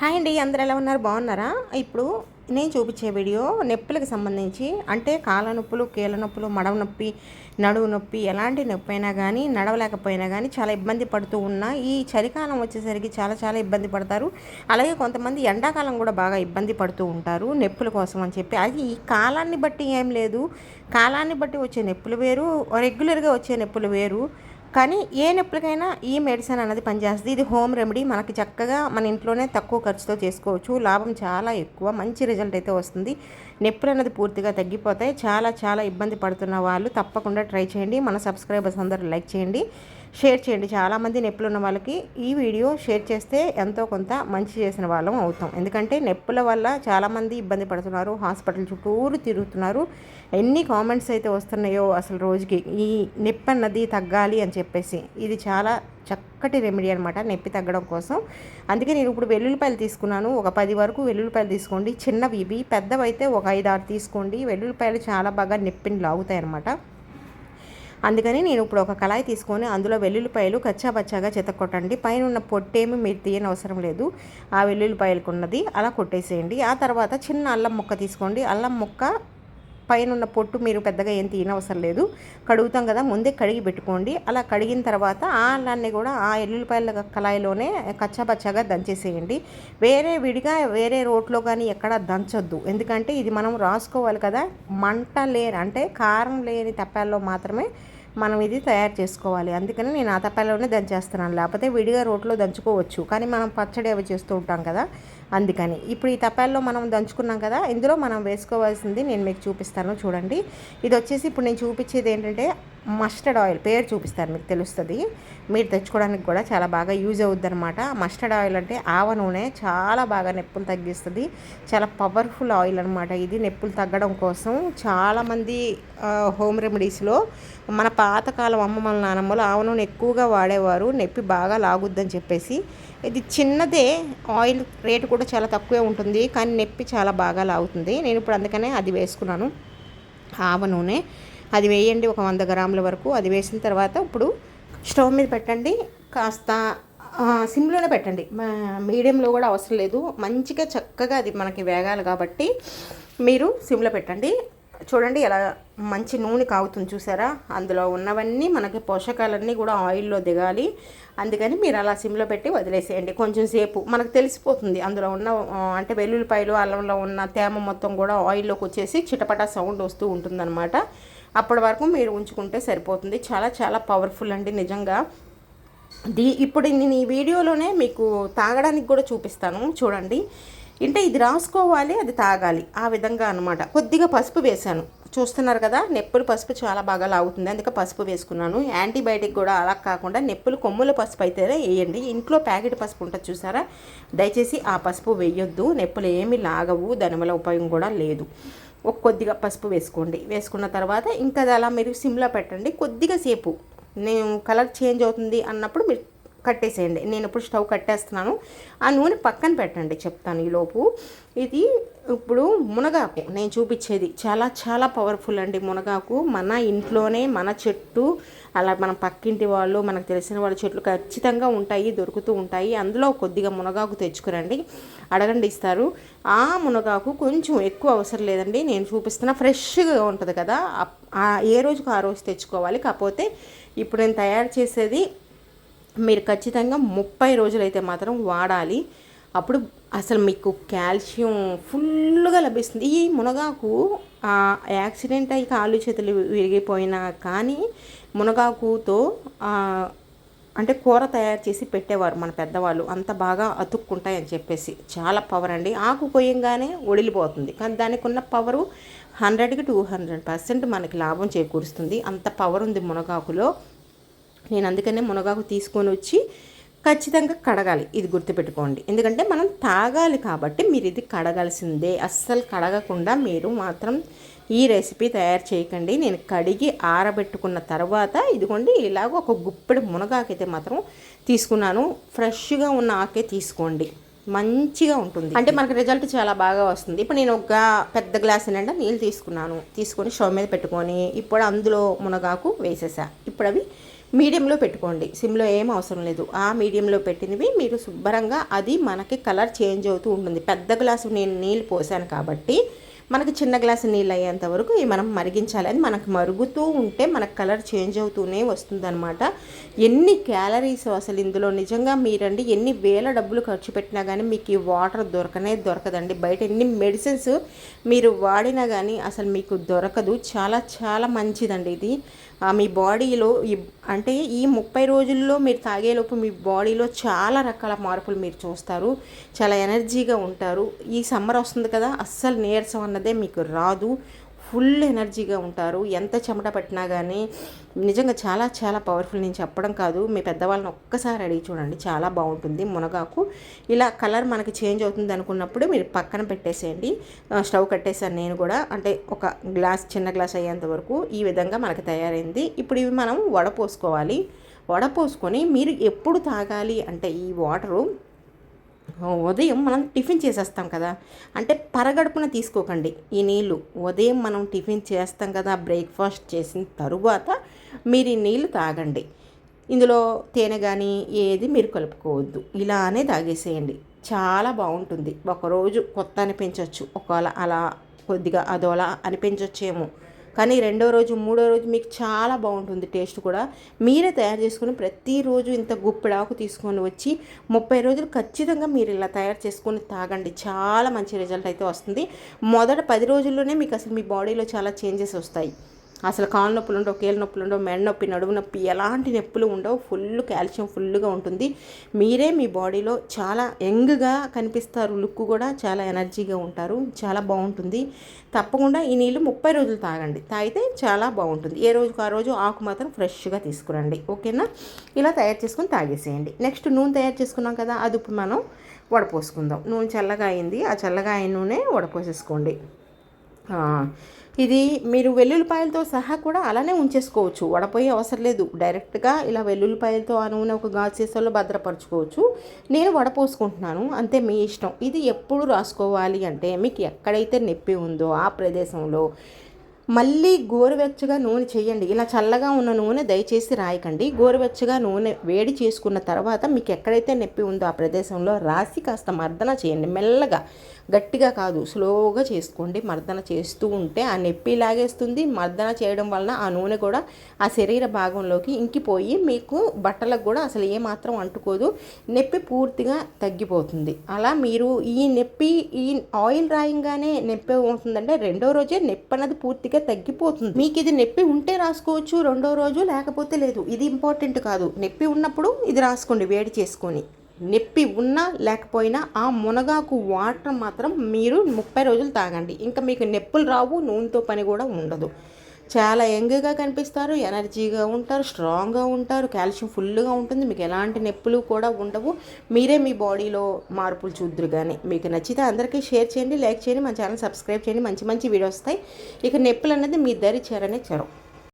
Hi అండి అందరు ఎలా ఉన్నారు? బాగున్నారా? ఇప్పుడు నేను చూపించే వీడియో నొప్పులకు సంబంధించి అంటే కాళ్ళ నొప్పులు కీళ్ళ నొప్పులు మడవ నొప్పి నడువు నొప్పి ఎలాంటి నొప్పి అయినా కానీ నడవలేకపోయినా కానీ చాలా ఇబ్బంది పడుతూ ఉన్నా ఈ చలికాలం వచ్చేసరికి చాలా చాలా ఇబ్బంది పడతారు. అలాగే కొంతమంది ఎండాకాలం కూడా బాగా ఇబ్బంది పడుతూ ఉంటారు నొప్పుల కోసం అని చెప్పి. అది ఈ కాలాన్ని బట్టి ఏం లేదు. కాలాన్ని బట్టి వచ్చే నొప్పులు వేరు రెగ్యులర్గా వచ్చే నొప్పులు వేరు. కానీ ఏ నొప్పులకైనా ఈ మెడిసిన్ అనేది పనిచేస్తుంది. ఇది హోమ్ రెమెడీ మనకి చక్కగా మన ఇంట్లోనే తక్కువ ఖర్చుతో చేసుకోవచ్చు. లాభం చాలా ఎక్కువ. మంచి రిజల్ట్ అయితే వస్తుంది. నొప్పులు అనేది పూర్తిగా తగ్గిపోతాయి. చాలా చాలా ఇబ్బంది పడుతున్న వాళ్ళు తప్పకుండా ట్రై చేయండి. మన సబ్స్క్రైబర్స్ అందరూ లైక్ చేయండి. షేర్ చేయండి. చాలామంది నొప్పులు ఉన్న వాళ్ళకి ఈ వీడియో షేర్ చేస్తే ఎంతో కొంత మంచి చేసిన వాళ్ళం అవుతాం. ఎందుకంటే నొప్పుల వల్ల చాలామంది ఇబ్బంది పడుతున్నారు హాస్పిటల్ చుట్టూరు తిరుగుతున్నారు. ఎన్ని కామెంట్స్ అయితే వస్తున్నాయో అసలు రోజుకి ఈ నొప్పి అన్నది తగ్గాలి అని చెప్పేసి. ఇది చాలా చక్కటి రెమెడీ అనమాట నొప్పి తగ్గడం కోసం. అందుకే నేను ఇప్పుడు వెల్లుల్లిపాయలు తీసుకున్నాను. ఒక పది వరకు వెల్లుల్లిపాయలు తీసుకోండి. చిన్నవి ఇవి పెద్దవైతే ఒక ఐదు ఆరు తీసుకోండి. వెల్లుల్లిపాయలు చాలా బాగా నొప్పిని లాగుతాయి అనమాట అందుకని నేను ఇప్పుడు ఒక కళాయి తీసుకొని అందులో వెల్లుల్లిపాయలు కచ్చాబచ్చాగా చెతకొట్టండి పైన ఉన్న పొట్టేమి మీరు తీయని అవసరం లేదు. ఆ వెల్లుల్లిపాయలకు ఉన్నది అలా కొట్టేసేయండి. ఆ తర్వాత చిన్న అల్లం ముక్క తీసుకోండి. అల్లం ముక్క పైన ఉన్న పొట్టు మీరు పెద్దగా ఏం తీయనవసరం లేదు. కడుగుతాం కదా ముందే కడిగి పెట్టుకోండి. అలా కడిగిన తర్వాత అలాన్ని కూడా ఆ ఎల్లుల్లిపాయల కళాయిలోనే కచ్చాపచ్చాగా దంచేసేయండి. వేరే విడిగా వేరే రోట్లో కానీ ఎక్కడ దంచొద్దు. ఎందుకంటే ఇది మనం రాసుకోవాలి కదా మంట లేని అంటే కారం లేని తప్పాల్లో మాత్రమే మనం ఇది తయారు చేసుకోవాలి. అందుకని నేను ఆ తప్పాలోనే దంచేస్తున్నాను. లేకపోతే విడిగా రోట్లో దంచుకోవచ్చు. కానీ మనం పచ్చడి అవి చేస్తూ ఉంటాం కదా. అందుకని ఇప్పుడు ఈ తప్పాల్లో మనం దంచుకున్నాం కదా. ఇందులో మనం వేసుకోవాల్సింది నేను మీకు చూపిస్తాను. చూడండి. ఇది వచ్చేసి ఇప్పుడు నేను చూపించేది ఏంటంటే మస్టర్డ్ ఆయిల్ పేరు చూపిస్తారు మీకు తెలుస్తుంది. మీరు తెచ్చుకోవడానికి కూడా చాలా బాగా యూజ్ అవుద్ది అనమాట మస్టర్డ్ ఆయిల్ అంటే ఆవ నూనె చాలా బాగా నొప్పులు తగ్గిస్తుంది. చాలా పవర్ఫుల్ ఆయిల్ అనమాట ఇది నొప్పులు తగ్గడం కోసం. చాలామంది హోమ్ రెమెడీస్లో మన పాతకాలం అమ్మమ్మల నానమ్మలు ఆవ నూనె ఎక్కువగా వాడేవారు. నొప్పి బాగా లాగుద్దని చెప్పేసి. ఇది చిన్నదే ఆయిల్ రేటు కూడా చాలా తక్కువే ఉంటుంది. కానీ నొప్పి చాలా బాగా లాగుతుంది. నేను ఇప్పుడు అందుకనే అది వేసుకున్నాను. ఆవ నూనె. అది వేయండి ఒక వంద గ్రాముల వరకు. అది వేసిన తర్వాత ఇప్పుడు స్టవ్ మీద పెట్టండి. కాస్త సిమ్లోనే పెట్టండి. మీడియంలో కూడా అవసరం లేదు. మంచిగా చక్కగా అది మనకి వేగాలి కాబట్టి మీరు సిమ్లో పెట్టండి. చూడండి ఎలా మంచి నూనె కాగుతుంది చూసారా? అందులో ఉన్నవన్నీ మనకి పోషకాలన్నీ కూడా ఆయిల్లో దిగాలి. అందుకని మీరు అలా సిమ్లో పెట్టి వదిలేసేయండి. కొంచెం సేపు. మనకు తెలిసిపోతుంది. అందులో ఉన్న అంటే వెల్లుల్లిపాయలు అల్లంలో ఉన్న తేమ మొత్తం కూడా ఆయిల్లోకి వచ్చేసి చిటపట సౌండ్ వస్తూ ఉంటుందన్నమాట. అప్పటి వరకు మీరు ఉంచుకుంటే సరిపోతుంది. చాలా చాలా పవర్ఫుల్ అండి నిజంగా. దీ ఇప్పుడు నేను ఈ వీడియోలోనే మీకు తాగడానికి కూడా చూపిస్తాను. చూడండి. అంటే ఇది రాసుకోవాలి అది తాగాలి. ఆ విధంగా అనమాట కొద్దిగా పసుపు వేశాను. చూస్తున్నారు కదా నెప్పులు పసుపు చాలా బాగా లాగుతుంది. అందుకే పసుపు వేసుకున్నాను. యాంటీబయాటిక్ కూడా అలా కాకుండా నెప్పులు కొమ్ముల పసుపు అయితే వేయండి. ఇంట్లో ప్యాకెట్ పసుపు ఉంటుంది చూసారా? దయచేసి ఆ పసుపు వేయొద్దు. నెప్పులు ఏమి లాగవు. దానివల్ల ఉపయోగం కూడా లేదు. ఒక కొద్దిగా పసుపు వేసుకోండి. వేసుకున్న తర్వాత ఇంకా అది అలా మీరు సిమ్లో పెట్టండి. కొద్దిగా సేపు. నేను కలర్ చేంజ్ అవుతుంది అన్నప్పుడు మీరు కట్టేసేయండి. నేను ఇప్పుడు స్టవ్ కట్టేస్తున్నాను. ఆ నూనె పక్కన పెట్టండి చెప్తాను ఈలోపు. ఇది ఇప్పుడు మునగాకు. నేను చూపించేది చాలా చాలా పవర్ఫుల్ అండి మునగాకు. మన ఇంట్లోనే మన చెట్టు అలా మన పక్కింటి వాళ్ళు మనకు తెలిసిన వాళ్ళ చెట్లు ఖచ్చితంగా ఉంటాయి దొరుకుతూ ఉంటాయి. అందులో కొద్దిగా మునగాకు తెచ్చుకురండి. అడగండి ఇస్తారు. ఆ మునగాకు కొంచెం ఎక్కువ అవసరం లేదండి. నేను చూపిస్తున్న ఫ్రెష్గా ఉంటుంది కదా. ఏ రోజుకు ఆ రోజు తెచ్చుకోవాలి. కాకపోతే ఇప్పుడు నేను తయారు చేసేది మీరు ఖచ్చితంగా ముప్పై రోజులైతే మాత్రం వాడాలి. అప్పుడు అసలు మీకు కాల్షియం ఫుల్గా లభిస్తుంది. ఈ మునగాకు యాక్సిడెంట్ అయ్యి కాళ్ళు చేతులు విరిగిపోయినా కానీ మునగాకుతో అంటే కూర తయారు చేసి పెట్టేవారు మన పెద్దవాళ్ళు. అంత బాగా అతుక్కుంటాయని చెప్పేసి. చాలా పవర్ అండి. ఆకు కొయ్యంగానే ఒడిలిపోతుంది. కానీ దానికి ఉన్న పవరు హండ్రెడ్కి టూ హండ్రెడ్ పర్సెంట్ మనకి లాభం చేకూరుస్తుంది. అంత పవర్ ఉంది మునగాకులో. నేను అందుకనే మునగాకు తీసుకొని వచ్చి ఖచ్చితంగా కడగాలి. ఇది గుర్తుపెట్టుకోండి. ఎందుకంటే మనం తాగాలి కాబట్టి మీరు ఇది కడగాల్సిందే. అస్సలు కడగకుండా మీరు మాత్రం ఈ రెసిపీ తయారు చేయకండి. నేను కడిగి ఆరబెట్టుకున్న తర్వాత ఇదిగోండి ఇలాగ ఒక గుప్పెడు మునగాకైతే మాత్రం తీసుకున్నాను. ఫ్రెష్గా ఉన్న ఆకే తీసుకోండి. మంచిగా ఉంటుంది. అంటే మనకు రిజల్ట్ చాలా బాగా వస్తుంది. ఇప్పుడు నేను ఒక పెద్ద గ్లాస్ నిండా నీళ్ళు తీసుకున్నాను. తీసుకొని స్టవ్ మీద పెట్టుకొని ఇప్పుడు అందులో మునగాకు వేసేసా. ఇప్పుడు అవి మీడియంలో పెట్టుకోండి. సిమ్లో ఏం అవసరం లేదు. ఆ మీడియంలో పెట్టినవి మీరు శుభ్రంగా అది మనకి కలర్ చేంజ్ అవుతూ ఉంటుంది. పెద్ద గ్లాసు నేను నీళ్ళు పోసాను కాబట్టి మనకి చిన్న గ్లాసు నీళ్ళు అయ్యేంత వరకు ఇవి మనం మరిగించాలి. అది మనకు మరుగుతూ ఉంటే మనకు కలర్ చేంజ్ అవుతూనే వస్తుందన్నమాట. ఎన్ని క్యాలరీస్ అసలు ఇందులో? నిజంగా మీరండి ఎన్ని వేల డబ్బులు ఖర్చు పెట్టినా కానీ మీకు ఈ వాటర్ దొరకనే దొరకదండి. బయట ఎన్ని మెడిసిన్స్ మీరు వాడినా కానీ అసలు మీకు దొరకదు. చాలా చాలా మంచిదండి ఇది. మీ బాడీలో అంటే ఈ ముప్పై రోజుల్లో మీరు తాగేలోపు మీ బాడీలో చాలా రకాల మార్పులు మీరు చూస్తారు. చాలా ఎనర్జీగా ఉంటారు. ఈ సమ్మర్ వస్తుంది కదా అస్సలు నీరసం అన్నదే మీకు రాదు. ఫుల్ ఎనర్జీగా ఉంటారు. ఎంత చెమట పట్టినా కానీ నిజంగా చాలా చాలా పవర్ఫుల్ నేను చెప్పడం కాదు. మీ పెద్దవాళ్ళని ఒక్కసారి అడిగి చూడండి. చాలా బాగుంటుంది. మునగాకు ఇలా కలర్ మనకి చేంజ్ అవుతుంది అనుకున్నప్పుడు మీరు పక్కన పెట్టేసేయండి. స్టవ్ కట్టేశాను నేను కూడా. అంటే ఒక గ్లాస్ చిన్న గ్లాస్ అయ్యేంత వరకు ఈ విధంగా మనకి తయారైంది. ఇప్పుడు ఇవి మనం వడపోసుకోవాలి. వడపోసుకొని మీరు ఎప్పుడు తాగాలి అంటే ఈ వాటరు ఉదయం మనం టిఫిన్ చేసేస్తాం కదా. అంటే పరగడుపున తీసుకోకండి ఈ నీళ్ళు. ఉదయం మనం టిఫిన్ చేస్తాం కదా బ్రేక్ఫాస్ట్ చేసిన తరువాత మీరు ఈ నీళ్ళు తాగండి. ఇందులో తేనె కానీ ఏది మీరు కలుపుకోవద్దు. ఇలానే తాగేసేయండి. చాలా బాగుంటుంది. ఒకరోజు కొత్త అనిపించవచ్చు ఒకవేళ అలా కొద్దిగా అదోలా అనిపించవచ్చేమో కానీ రెండో రోజు మూడో రోజు మీకు చాలా బాగుంటుంది టేస్ట్ కూడా. మీరే తయారు చేసుకుని ప్రతిరోజు ఇంత గుప్పిడాకు తీసుకొని వచ్చి ముప్పై రోజులు ఖచ్చితంగా మీరు ఇలా తయారు చేసుకొని తాగండి. చాలా మంచి రిజల్ట్ అయితే వస్తుంది. మొదట పది రోజుల్లోనే మీకు అసలు మీ బాడీలో చాలా చేంజెస్ వస్తాయి. అసలు కాళ్ళ నొప్పులు ఉండవు కీళ్ళ నొప్పులు ఉండవు మెడ నొప్పి నడుము నొప్పి ఎలాంటి నొప్పులు ఉండవు. ఫుల్ కాల్షియం ఫుల్గా ఉంటుంది. మీరే మీ బాడీలో చాలా యంగ్గా కనిపిస్తారు. లుక్ కూడా చాలా ఎనర్జీగా ఉంటారు. చాలా బాగుంటుంది. తప్పకుండా ఈ నీళ్ళు ముప్పై రోజులు తాగండి. తాగితే చాలా బాగుంటుంది. ఏ రోజుకు ఆ రోజు ఆకు మాత్రం ఫ్రెష్గా తీసుకురండి. ఓకేనా ఇలా తయారు చేసుకొని తాగేసేయండి. నెక్స్ట్ నూనె తయారు చేసుకున్నాం కదా అది ఇప్పుడు మనం వడపోసుకుందాం. నూనె చల్లగా అయింది. ఆ చల్లగా అయిన నూనె వడపోసేసుకోండి. ఇది మీరు వెల్లుల్లిపాయలతో సహా కూడా అలానే ఉంచేసుకోవచ్చు. వడపోయే అవసరం లేదు. డైరెక్ట్గా ఇలా వెల్లుల్లిపాయలతో ఆ నూనె ఒక గాజేసలో భద్రపరచుకోవచ్చు. నేను వడపోసుకుంటున్నాను అంతే మీ ఇష్టం. ఇది ఎప్పుడు రాసుకోవాలి అంటే మీకు ఎక్కడైతే నొప్పి ఉందో ఆ ప్రదేశంలో మళ్ళీ గోరువెచ్చగా నూనె చేయండి. ఇలా చల్లగా ఉన్న నూనె దయచేసి రాయకండి. గోరువెచ్చగా నూనె వేడి చేసుకున్న తర్వాత మీకు ఎక్కడైతే నొప్పి ఉందో ఆ ప్రదేశంలో రాసి కాస్త మర్దన చేయండి. మెల్లగా గట్టిగా కాదు స్లోగా చేసుకోండి. మర్దన చేస్తూ ఉంటే ఆ నొప్పి లాగేస్తుంది. మర్దన చేయడం వలన ఆ నూనె కూడా ఆ శరీర భాగంలోకి ఇంకిపోయి మీకు బట్టలకు కూడా అసలు ఏమాత్రం అంటుకోదు. నొప్పి పూర్తిగా తగ్గిపోతుంది. అలా మీరు ఈ నొప్పి ఈ ఆయిల్ రాయంగానే నొప్పి అవుతుందంటే రెండో రోజే నొప్పి అన్నది పూర్తిగా తగ్గిపోతుంది. మీకు ఇది నొప్పి ఉంటే రాసుకోవచ్చు రెండో రోజు లేకపోతే లేదు. ఇది ఇంపార్టెంట్ కాదు. నొప్పి ఉన్నప్పుడు ఇది రాసుకోండి వేడి చేసుకొని. నొప్పి ఉన్నా లేకపోయినా ఆ మునగాకు వాటర్ మాత్రం మీరు ముప్పై రోజులు తాగండి. ఇంకా మీకు నొప్పులు రావు నూనెతో పని కూడా ఉండదు. చాలా యంగ్గా కనిపిస్తారు ఎనర్జీగా ఉంటారు స్ట్రాంగ్గా ఉంటారు కాల్షియం ఫుల్గా ఉంటుంది. మీకు ఎలాంటి నొప్పులు కూడా ఉండవు. మీరే మీ బాడీలో మార్పులు చూద్దరు కానీ మీకు నచ్చితే అందరికీ షేర్ చేయండి లైక్ చేయండి మన ఛానల్ సబ్స్క్రైబ్ చేయండి. మంచి మంచి వీడియోస్ వస్తాయి. ఇక నొప్పులు అనేది మీ దరి చేరనే చెరవు